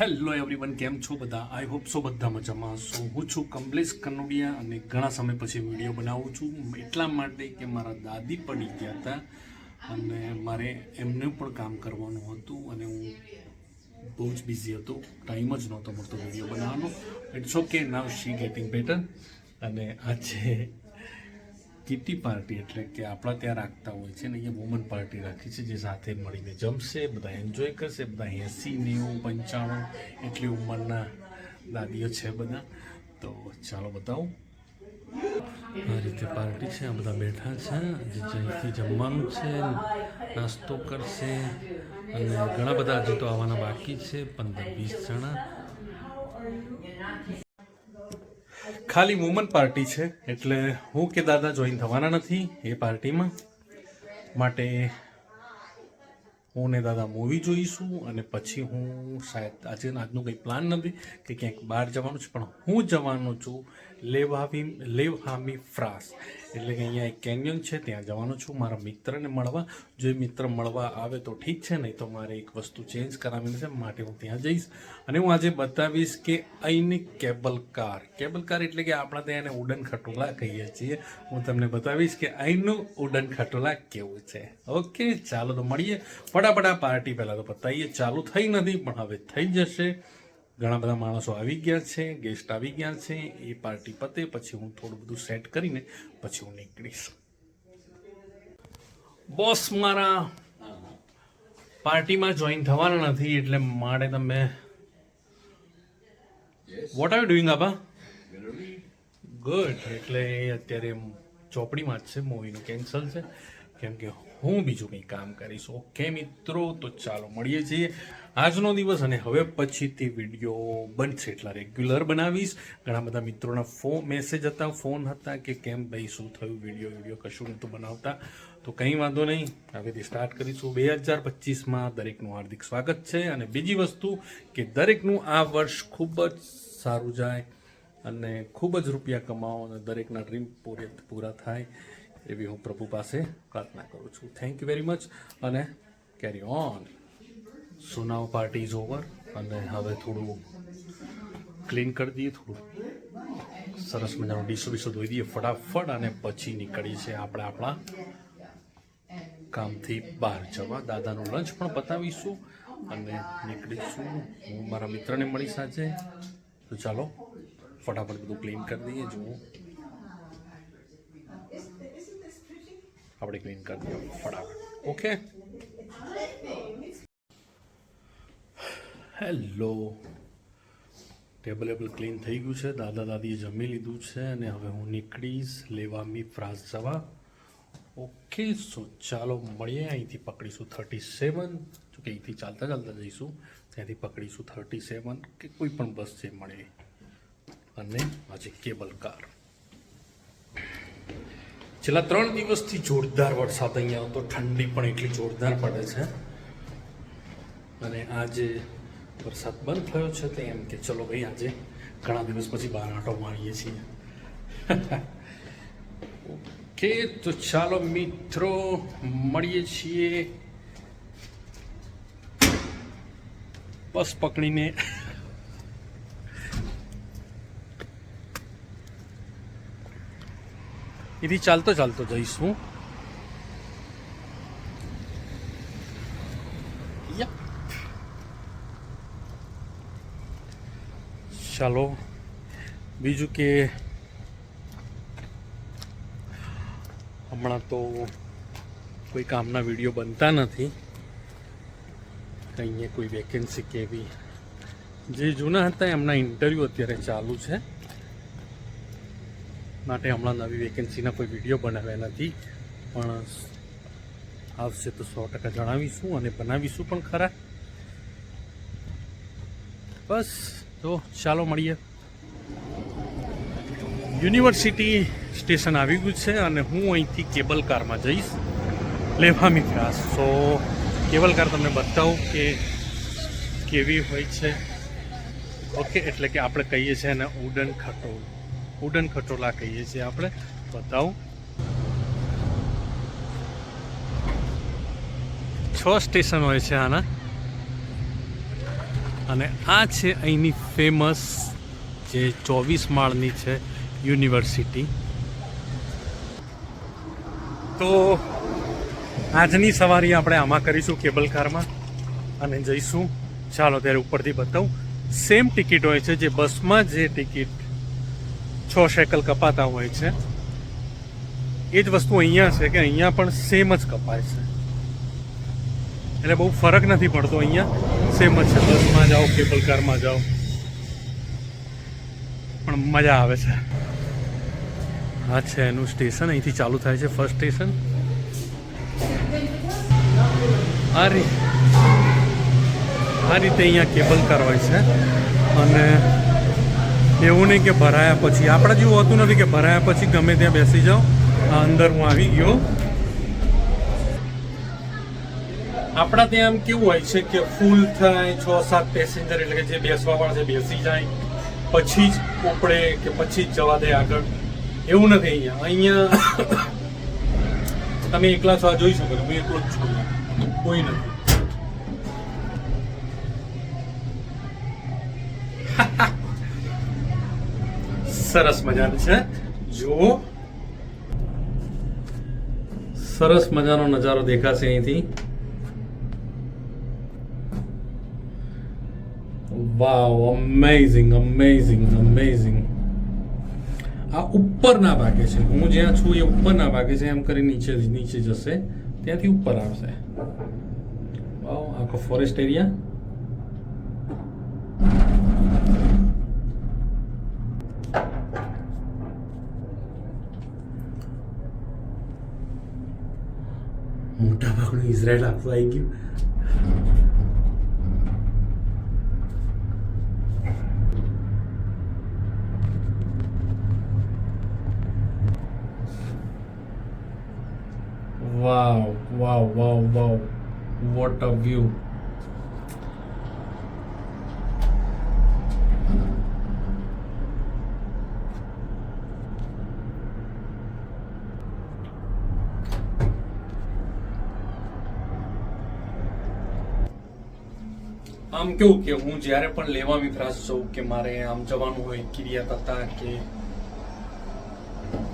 Hello everyone કેમ છો બધા? આઈ હોપ સો બધા મજામાં સો હું છું કમલેશ કનોડિયા અને ઘણા સમય પછી વીડિયો બનાવું છું. એટલા માટે કે મારા દાદી પડી ગયા હતા અને મારે એમને પણ કામ કરવાનું હતું અને હું બહુ જ બિઝી હતો. ટાઈમ જ નહોતો મળતો વીડિયો બનાવવાનો. It's okay now she getting better અને આજે કિટી પાર્ટી એટલે કે આપણા ત્યાં રાખતા હોય છે ને અહીંયા વુમન પાર્ટી રાખી છે, જે સાથે મળીને જમશે, બધા એન્જોય કરશે, બધા એંસી, નેવું પંચાણું એટલી ઉંમરના દાદીઓ છે બધા. તો ચાલો બતાવું. આ રીતે પાર્ટી છે, આ બધા બેઠા છે, જે જઈથી જમવાનું છે, નાસ્તો કરશે, અને ઘણા બધા હજી તો આવવાના બાકી છે, પંદર વીસ જણા. ખાલી વુમન પાર્ટી છે, એટલે હું કે દાદા જોઈન થવાના નથી એ પાર્ટીમાં માટે હું ને દાદા મૂવી જોઈશું અને પછી હું શાયદ આજે આજનું કંઈ પ્લાન નથી કે ક્યાંક બહાર જવાનું છે, પણ હું જવાનો છું લેવાવી લેવહામી ફ્રાસ. એટલે કે અહીંયા એક કેન્યન છે, ત્યાં જવાનો છું, મારા મિત્રને મળવા. જો એ મિત્ર મળવા આવે તો ઠીક છે, નહીં તો મારે એક વસ્તુ ચેન્જ કરાવીને છે, માટે હું ત્યાં જઈશ. અને હું આજે બતાવીશ કે અહીંની કેબલ કાર કેબલ કાર એટલે કે આપણા ત્યાં એને ઉડન ખટોલા કહીએ છીએ. હું તમને બતાવીશ કે અહીંનું ઉડન ખટોલા કેવું છે. ઓકે ચાલો તો મળીએ. ફટાફટ પાર્ટી પહેલાં તો બતાવીએ ચાલુ થઈ નથી, પણ હવે થઈ જશે. ઘણા બધા માણસો આવી ગયા છે ગેસ્ટ આવી ગયા છે. એ પાર્ટી પતે પછી હું થોડું બધું સેટ કરીને પછી હું નીકળીશ. બોસ મારા પાર્ટીમાં જોઈન થવાના નથી એટલે મારે તમે વોટ આર ડુઈંગ આબા ગુડ એટલે અત્યારે ચોપડીમાં જ છે મૂવીનું કેન્સલ છે. કેમ કે હું બીજું કંઈ કામ કરીશ. ઓકે મિત્રો, તો ચાલો મળીએ છીએ આજનો દિવસ અને હવે પછીથી વીડિયો બનશે. એટલા રેગ્યુલર બનાવીશ. ઘણા બધા મિત્રોના ફોન મેસેજ હતા ફોન હતા કે કેમ ભાઈ, શું થયું વીડિયો વીડિયો કશું નહોતું બનાવતા? તો કંઈ વાંધો નહીં. હવેથી સ્ટાર્ટ કરીશું. બે હજાર પચીસમાં દરેકનું હાર્દિક સ્વાગત છે. અને બીજી વસ્તુ કે દરેકનું આ વર્ષ ખૂબ જ સારું જાય અને ખૂબ જ રૂપિયા કમાઓ અને દરેકના ડ્રીમ પૂરે, પૂરા થાય. એવી હું પ્રભુ પાસે પ્રાર્થના કરું છું. થેન્ક યુ વેરી મચ અને carry on so now party is over અને હવે થોડું ક્લીન કરી દઈએ થોડું. સરસ મજાનું ડીસો બીસો ધોઈ દઈએ ફટાફટ અને પછી નીકળી છે આપણે આપણા કામથી બહાર જવા. દાદાનું લંચ પણ પતાવીશું અને નીકળીશું. હું મારા મિત્રને મળીશ આજે. તો ચાલો, ફટાફટ બધું ક્લીન કરી દઈએ. જુઓ. આપણે ક્લીન કરી દઈએ ફટાફટ. Okay hello table able clean થઈ ગયું છે. દાદા દાદીએ જમી લીધું છે અને હવે હું નીકળીશ લેવામી ફ્રાસ જવા. ઓકે સો ચાલો મળીએ. અહીંથી પકડીશું થર્ટી સેવન જોકે અહીંથી ચાલતા ચાલતા જઈશું. ત્યાંથી પકડીશું થર્ટી સેવન કે કોઈ પણ બસ છે મળે. અને આજે કેબલ કાર છેલ્લા ત્રણ દિવસથી જોરદાર વરસાદ અહીંયા આવતો ઠંડી પણ એટલી જોરદાર પડે છે. અને આજે વરસાદ બંધ થયો છે તો એમ કે ચલો ભાઈ, આજે ઘણા દિવસ પછી બહાર આંટો મારીએ છીએ. ઓકે, તો ચાલો મિત્રો, મળીએ છીએ. બસ પકડીને. એથી ચાલતો ચાલતો જઈશું. ચાલો બીજું કે હમણાં તો કોઈ કામના વીડિયો બનતા નથી અહીંયા કોઈ વેકેન્સી કેવી જે જૂના હતા એમના ઇન્ટરવ્યૂ અત્યારે ચાલુ છે માટે હમણાં નવી વેકેન્સીના કોઈ વીડિયો બનાવ્યા નથી. પણ આવશે તો સો ટકા જણાવીશું અને બનાવીશું પણ ખરા. બસ, તો ચાલો મળીએ. યુનિવર્સિટી સ્ટેશન આવી ગયું છે અને હું અહીંથી કેબલ કારમાં જઈશ. લેવામી ક્લાસ સો કેબલ કાર તમને બતાવું કે કેવી હોય છે. ઓકે એટલે કે આપણે કહીએ છીએ એને ઉડન ખટોલ. ઉડન ખટોલા કહીએ છીએ આપણે. બતાવું. છ સ્ટેશન હોય છે આના. અને આ છે અહીંની ફેમસ જે ચોવીસ માળની છે યુનિવર્સિટી તો આજની સવારી આપણે આમાં કરીશું કેબલ કારમાં અને જઈશું. ચાલો ત્યારે ઉપરથી બતાવું. સેમ ટિકિટ હોય છે જે બસમાં જે ટિકિટ છ શેકલ કપાતા હોય છે. એ જ વસ્તુ અહીંયા છે કે અહીંયા પણ સેમ જ કપાય છે. એટલે બહુ ફરક નથી પડતો અહીંયા. સેમ જ છે. બસમાં જાઓ કેબલ કારમાં જાઓ. પણ મજા આવે છે. આ છે. એનું સ્ટેશન અહીંથી ચાલુ થાય છે. ફર્સ્ટ સ્ટેશન આ રીતે આ રીતે અહીંયા કેબલ કાર હોય છે. અને એવું નહીં કે ભરાયા પછી. આપણા જેવું હોતું નથી કે ભરાયા પછી ગમે ત્યાં બેસી જાઓ. અંદર હું આવી ગયો. આપણા ત્યાં આમ કેવું હોય છે કે ફૂલ થાય, છ, સાત પેસેન્જર એટલે કે જે બેસવા વાળા છે, બેસી જાય. પછી જ ઉપડે કે પછી જ જવા દે આગળ. એવું નથી અહીંયા. અહીંયા તમે એકલા છો જોઈ શકો છો. હું એકલો જ છું કોઈ નથી. સરસ મજાનું છે. જુઓ. સરસ મજાનો નજારો દેખાશે અહીંથી. વાવ અમેઝિંગ અમેઝિંગ અમેઝિંગ આ ઉપરના ભાગે છે. હું જ્યાં છું એ ઉપરના ભાગે છે, એમ કરી નીચે નીચે જશે. ત્યાંથી ઉપર આવશે. વાવ, આખો forest area Izraela like you. Wow, wow, wow, wow. What a view. આમ કેવું કે હું જ્યારે પણ લેવા વિફરાશ છું કે મારે આમ જવાનું હોય કિરિયાત હતા કે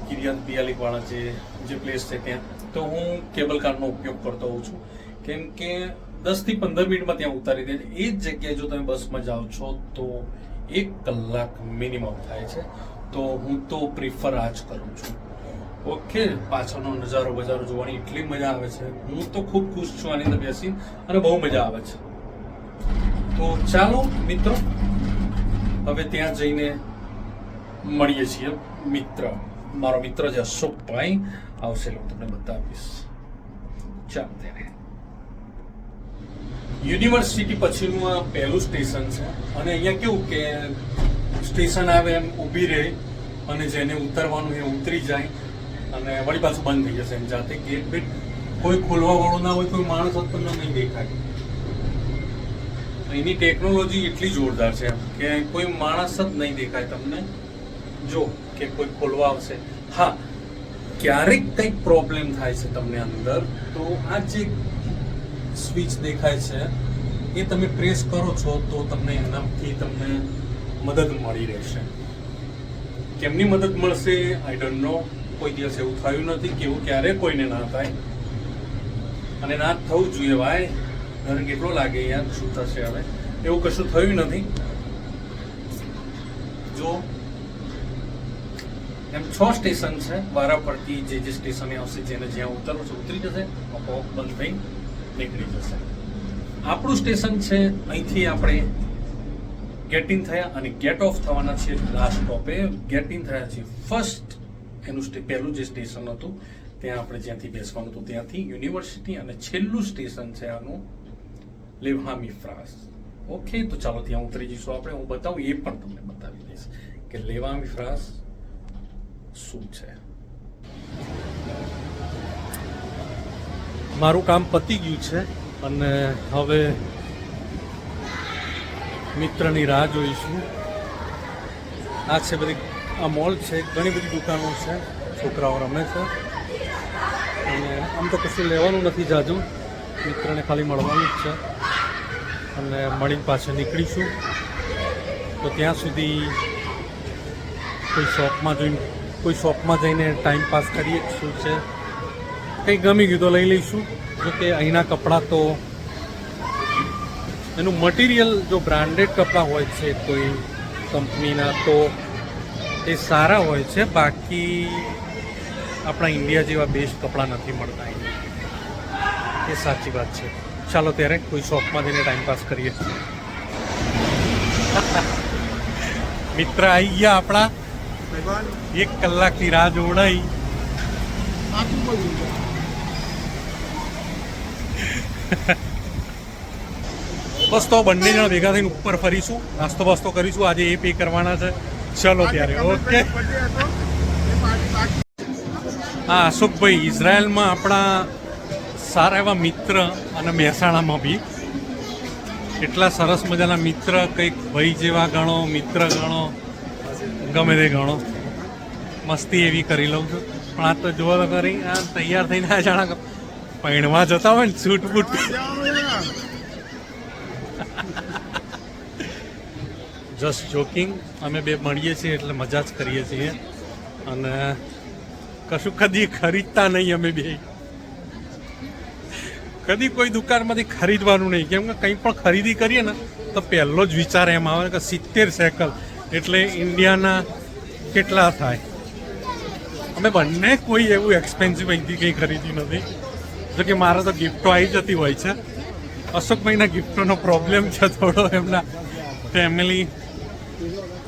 કિરિયાત બિયાલિક જે જે પ્લેસ છે ત્યાં, તો હું કેબલ કારનો ઉપયોગ કરતો હોઉં છું. કેમ કે દસથી પંદર મિનિટમાં ત્યાં ઉતારી દે એ જ જગ્યાએ જો તમે બસમાં જાઓ છો, તો એક કલાક મિનિમમ થાય છે. તો હું તો પ્રિફર આ જ કરું છું. ઓકે પાછળનો નજારો, બજારો જોવાની એટલી મજા આવે છે. હું તો ખૂબ ખુશ છું આની અંદર બેસી અને બહુ મજા આવે છે. તો ચાલો, મિત્રો, હવે ત્યાં જઈને મળીએ છીએ. મિત્ર, મારો મિત્ર જે અશોકભાઈ. આવશે હું તમને બતાવીશ ચાલો તેને. યુનિવર્સિટી પછીનું આ પહેલું સ્ટેશન છે. અને અહીંયા કેવું કે સ્ટેશન આવે એમ ઊભી રહે અને જેને ઉતરવાનું એ ઉતરી જાય અને વળી પાછું બંધ થઈ જશે એમ જાતે ગેટ બેટ કોઈ ખોલવા વાળો ના હોય કોઈ માણસ તમને નહીં દેખાય. એની ટેકનોલોજી એટલી જોરદાર છે કે કોઈ માણસ જ નહીં દેખાય તમને. જો કે કોઈ ખોલવા આવશે. હા, ક્યારેક કંઈક પ્રોબ્લેમ થાય છે તમને અંદર. તો આ જે સ્વિચ દેખાય છે, એ તમે પ્રેસ કરો છો તો તમને એનાથી તમને મદદ મળી રહેશે. કેમની મદદ મળશે? આઈ ડોન્ટ નો કોઈ દિવસ એવું થયું નથી કે એવું ક્યારે કોઈને ના થાય. અને ના થવું જોઈએ, ભાઈ. ડર કેટલો લાગે યાર શું થશે હવે. એવું કશું થયું નથી. જો એમ છ સ્ટેશન છે વારા જે જે સ્ટેશને આવશે, જેને જ્યાં ઉતરવું છે, ઉતરી જશે આપોઆપ બંધ થઈ નીકળી જશે. આપણું સ્ટેશન છે, અહીંથી આપણે ગેટ ઇન થયા અને ગેટ ઓફ થવાના છે લાસ્ટ સ્ટોપે ગેટ ઇન થયા છે ફર્સ્ટ એનું સ્ટે, પહેલું જે સ્ટેશન હતું, ત્યાં આપણે જ્યાંથી બેસવાનું હતું, ત્યાંથી યુનિવર્સિટી અને છેલ્લું સ્ટેશન છે આનું લેવહામી ફ્રાસ. ઓકે, તો ચાલો ત્યાં ઉતરી જઈશું આપણે. હું બતાવું, એ પણ તમને બતાવી દઈશ કે લેવામી ફ્રાસ શું છે. મારું કામ પતી ગયું છે અને હવે મિત્રની રાહ જોઈશું. આ છે બધી, આ મોલ છે, ઘણી બધી દુકાનો છે, છોકરાઓ રમે છે. અને આમ તો કશું લેવાનું નથી જાજુ. મિત્રને ખાલી મળવાનું જ છે. અને મળીને પાછા નીકળીશું. તો ત્યાં સુધી કોઈ શોપમાં જોઈને, કોઈ શોપમાં જઈને ટાઈમ પાસ કરીએ શું છે? કંઈ ગમી ગયું તો લઈ લઈશું. જો કે અહીંના કપડાં તો એનું મટીરિયલ જો બ્રાન્ડેડ કપડાં હોય છે, કોઈ કંપનીના તો એ સારા હોય છે. બાકી આપણા ઇન્ડિયા જેવા બેસ્ટ કપડાં નથી મળતા એ સાચી વાત છે. ચાલો ત્યારે કોઈ શોપમાં જઈને ટાઈમ પાસ કરીએ. મિત્ર આવી ગયા આપણા. એક કલાકની રાહ જોડાઈ બસ તો બંને જણ ભેગા થઈને ઉપર ફરીશું, નાસ્તો બાસ્તો કરીશું, આજે એ પે કરવાના છે. ચલો ત્યારે ઓકે હા, અશોકભાઈ, ઇઝરાયલમાં આપણા સારા એવા મિત્ર અને મહેસાણામાં બી એટલા સરસ મજાના મિત્ર, કંઈક ભાઈ જેવા ગણો, મિત્ર ગણો, ગમે તે ગણો. મસ્તી એવી કરી લઉં છું. પણ આ તો જોવા કરી આ તૈયાર થઈને આ જાણા પૈણવા જતા હોય ને છૂટ બૂટ. જસ્ટ જોકિંગ અમે બે મળીએ છીએ એટલે મજા જ કરીએ છીએ. અને કશું કદી ખરીદતા નહીં અમે બે. કદી કોઈ દુકાનમાંથી ખરીદવાનું નહીં. કેમ કે કંઈ પણ ખરીદી કરીએ ને, તો પહેલો જ વિચાર એમ આવે કે સિત્તેર સાયકલ. એટલે ઇન્ડિયાના કેટલા થાય? અમે બંને કોઈ એવું એક્સપેન્સિવ અહીંથી કંઈ ખરીદી નથી. જો કે મારે તો ગિફ્ટો આવી જતી હોય છે. અશોકભાઈના ગિફ્ટોનો પ્રોબ્લેમ છે થોડો એમના ફેમિલી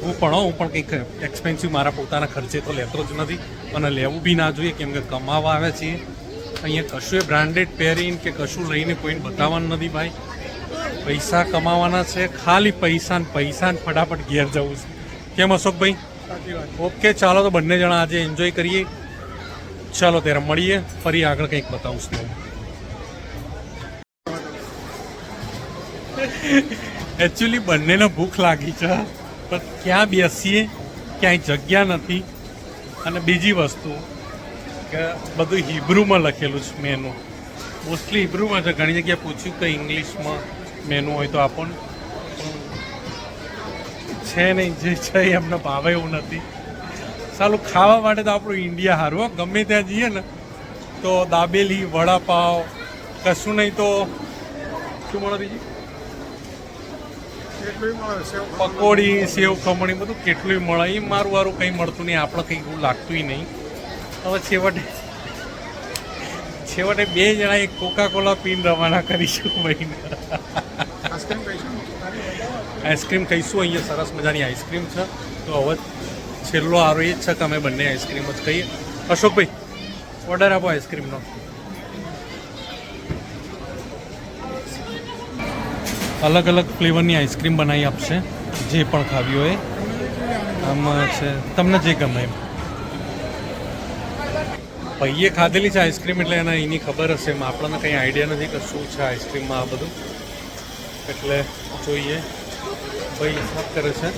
હું પણ હું પણ કંઈક એક્સપેન્સિવ મારા પોતાના ખર્ચે તો લેતો જ નથી. અને લેવું બી ના જોઈએ, કેમ કે કમાવા આવે છીએ અહીંયા કશું એ બ્રાન્ડેડ પહેરીને કે કશું લઈને કોઈને બતાવવાનું નથી ભાઈ. પૈસા કમાવાના છે ખાલી પૈસા ને પૈસા ને ફટાફટ ઘેર જવું છે. કેમ અશોકભાઈ? ઓકે ચાલો તો બંને જણા આજે એન્જોય કરીએ. ચાલો ત્યારે મળીએ ફરી આગળ કંઈક બતાવું છું. એકચ્યુઅલી બંનેને ભૂખ લાગી છે પણ ક્યાં બેસીએ ક્યાંય જગ્યા નથી. અને બીજી વસ્તુ કે બધું હિબ્રુમાં લખેલું છે મેનુ મોસ્ટલી હિબ્રુમાં છે ઘણી જગ્યાએ પૂછ્યું કે ઇંગ્લિશમાં મેનુ હોય તો આપણ છે નહીં જે છે એમને ભાવે એવું નથી. સારું ખાવા માટે તો આપણું ઇન્ડિયા સારું હો. ગમે ત્યાં જઈએ ને તો દાબેલી વડાપાવ કશું નહીં તો શું મળે બીજું? પકોડી સેવ ખમણી બધું કેટલું મળે. એ મારું વારું કંઈ મળતું નહીં આપણે કંઈ એવું લાગતું નહીં. હવે છેવટે છેવટે બે જણા એક કોકા કોલા પીને રવાના કરીશું ભાઈને. આઈસ્ક્રીમ ખાઈશું અહીંયા સરસ મજાની આઈસ્ક્રીમ છે. તો હવે છેલ્લો આરો એ જ છે કે અમે બંને આઈસ્ક્રીમ જ ખાઈએ. અશોકભાઈ ઓર્ડર આપો આઈસ્ક્રીમનો અલગ અલગ ફ્લેવરની આઈસ્ક્રીમ બનાવી આપશે. જે પણ ખાવી હોય. આમાં છે તમને જે ગમે એમ. ભાઈએ ખાધેલી છે આઈસ્ક્રીમ એટલે એના એની ખબર હશે. આપણને કંઈ આઈડિયા નથી કે શું છે આઈસ્ક્રીમમાં આ બધું. એટલે જોઈએ. ભાઈ, હિસાબ કરે છે.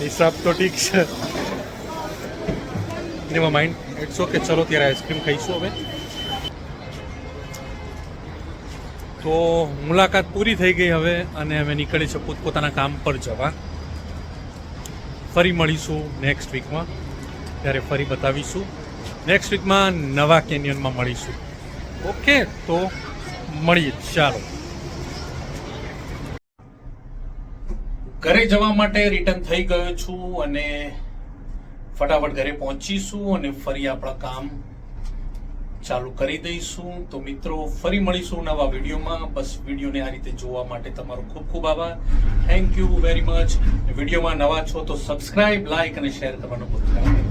હિસાબ તો ઠીક છે. નેવર માઇન્ડ ઇટ્સ ઓકે ચલો ત્યારે આઈસ્ક્રીમ ખાઈશું હવે. તો મુલાકાત પૂરી થઈ ગઈ હવે અને અમે નીકળી છે પોતપોતાના કામ પર જવા. ફરી મળીશું નેક્સ્ટ વીકમાં ત્યારે ફરી બતાવીશું. નેક્સ્ટ વીકમાં નવા કેનિયનમાં મળીશું. ઓકે તો મળીએ. ચાલો. ઘરે જવા માટે રિટર્ન થઈ ગયો છું અને ફટાફટ ઘરે પહોંચીશું અને ફરી આપણા કામ ચાલુ કરી દઈશું. તો મિત્રો, ફરી મળીશું નવા વિડીયોમાં. બસ વિડીયોને આ રીતે જોવા માટે તમારો ખૂબ ખૂબ આભાર. થેન્ક યુ વેરી મચ વિડીયોમાં નવા છો તો સબસ્ક્રાઇબ લાઇક અને શેર કરવાનું ભૂલતા નહીં.